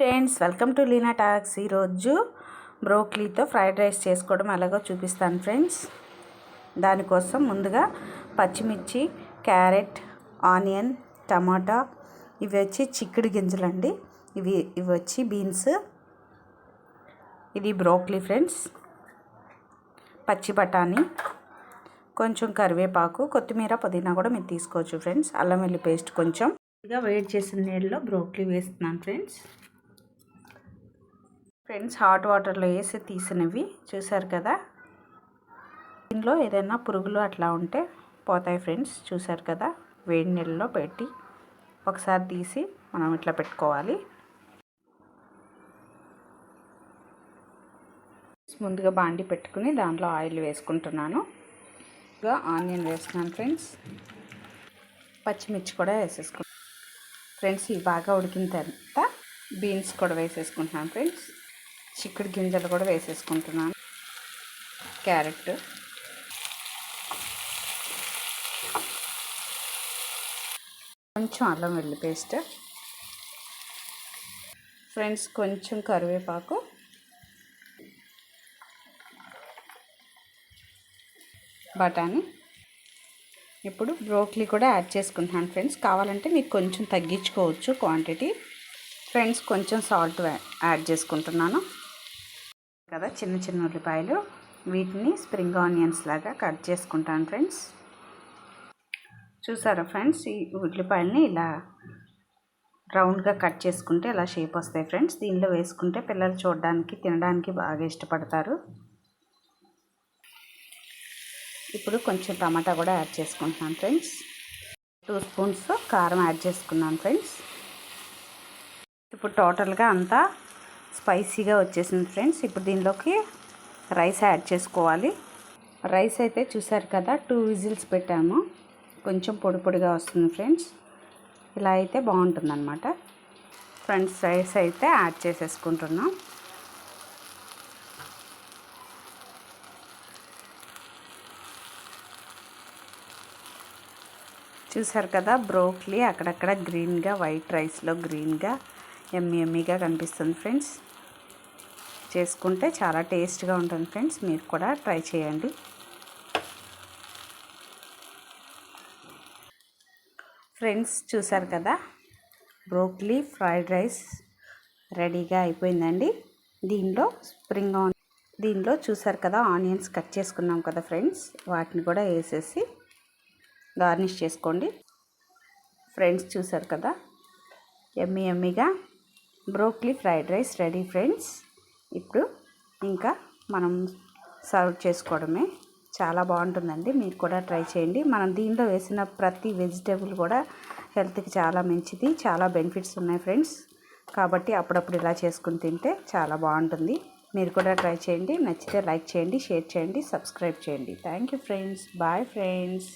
Friends welcome to Leena talks. ఈరోజు బ్రోక్లీతో fried rice చేసుకోవడం ఎలాగో చూపిస్తాను ఫ్రెండ్స్. దానికోసం ముందుగా పచ్చిమిర్చి క్యారెట్ ఆనియన్ టమాటా ఇవి వచ్చి చిక్కుడు గింజలండి ఇవి ఇవి వచ్చి బీన్స్. ఇది బ్రోక్లీ ఫ్రెండ్స్. పచ్చి బఠానీ కొంచెం కరివేపాకు కొత్తిమీర పుదీనా కూడా మీరు తీసుకోవచ్చు ఫ్రెండ్స్. అల్లం వెల్లి పేస్ట్ కొంచెం. ఇదిగా వేడి చేసిన నీళ్ళలో బ్రోక్లీ వేస్తున్నాను ఫ్రెండ్స్. ఫ్రెండ్స్ హాట్ వాటర్లో వేసి తీసినవి చూసారు కదా? దీనిలో ఏదైనా పురుగులు అట్లా ఉంటే పోతాయి ఫ్రెండ్స్ చూసారు కదా? వేడి నీళ్ళలో పెట్టి ఒకసారి తీసి మనం ఇట్లా పెట్టుకోవాలి. ముందుగా బాండి పెట్టుకుని దాంట్లో ఆయిల్ వేసుకుంటున్నాను. ఇంకా ఆనియన్ వేస్తున్నాను ఫ్రెండ్స్. పచ్చిమిర్చి కూడా వేసేసుకుంటాను ఫ్రెండ్స్ ఇవి బాగా ఉడికిన తర్వాత బీన్స్ కూడా వేసేసుకుంటున్నాను ఫ్రెండ్స్. చిక్కుడు గింజలు కూడా వేసేసుకుంటున్నాను. క్యారెట్. కొంచెం అల్లం వెల్లి పేస్ట్. ఫ్రెండ్స్ కొంచెం కరివేపాకు. బఠానీ. ఇప్పుడు బ్రోక్లీ కూడా యాడ్ చేసుకుంటున్నాను ఫ్రెండ్స్. కావాలంటే మీకు కొంచెం తగ్గించుకోవచ్చు క్వాంటిటీ. ఫ్రెండ్స్ కొంచెం సాల్ట్ యాడ్ చేసుకుంటున్నాను. కదా చిన్న చిన్న ఉల్లిపాయలు. వీటిని స్ప్రింగ్ ఆనియన్స్ లాగా కట్ చేసుకుంటాను ఫ్రెండ్స్. చూసారా ఫ్రెండ్స్ ఈ ఉల్లిపాయలని ఇలా రౌండ్గా కట్ చేసుకుంటే ఇలా షేప్ వస్తాయి ఫ్రెండ్స్. దీనిలో వేసుకుంటే పిల్లలు చూడడానికి తినడానికి బాగా ఇష్టపడతారు. ఇప్పుడు కొంచెం టమాటా కూడా యాడ్ చేసుకుంటున్నాను ఫ్రెండ్స్. టూ స్పూన్స్ కారం యాడ్ చేసుకున్నాను ఫ్రెండ్స్. ఇప్పుడు టోటల్గా అంతా స్పైసీగా వచ్చేసింది ఫ్రెండ్స్. ఇప్పుడు దీనిలోకి రైస్ యాడ్ చేసుకోవాలి. రైస్ అయితే చూసారు కదా టూ విజిల్స్ పెట్టాము. కొంచెం పొడి పొడిగా వస్తుంది ఫ్రెండ్స్. ఇలా అయితే బాగుంటుందన్నమాట. ఫ్రెండ్స్ రైస్ అయితే యాడ్ చేసేసుకుంటున్నాం. చూసారు కదా బ్రోక్లీ అక్కడక్కడ గ్రీన్గా వైట్ రైస్లో గ్రీన్గా ఎమ్మి ఎమ్మిగా కనిపిస్తుంది ఫ్రెండ్స్. చేసుకుంటే చాలా టేస్ట్గా ఉంటుంది ఫ్రెండ్స్. మీరు కూడా ట్రై చేయండి. ఫ్రెండ్స్ చూసారు కదా? బ్రోక్లీ ఫ్రైడ్ రైస్ రెడీగా అయిపోయిందండి. దీనిలో స్ప్రింగ్ ఆన్ దీనిలో చూసారు కదా ఆనియన్స్ కట్ చేసుకున్నాం కదా ఫ్రెండ్స్. వాటిని కూడా వేసేసి గార్నిష్ చేసుకోండి. ఫ్రెండ్స్ చూసారు కదా? ఎమ్మి ఎమ్మిగా broccoli fried rice ready friends. ఇప్పుడు ఇంకా మనం సర్వ్ చేసుకోవడమే. చాలా బాగుంటుందండి. మీరు కూడా ట్రై చేయండి. మనం దీనిలో వేసిన ప్రతి వెజిటేబుల్ కూడా హెల్త్కి చాలా మంచిది. చాలా బెనిఫిట్స్ ఉన్నాయి ఫ్రెండ్స్. కాబట్టి అప్పుడప్పుడు ఇలా చేసుకుని తింటే చాలా బాగుంటుంది. మీరు కూడా ట్రై చేయండి. నచ్చితే లైక్ చేయండి షేర్ చేయండి సబ్స్క్రైబ్ చేయండి. Thank you friends. Bye friends.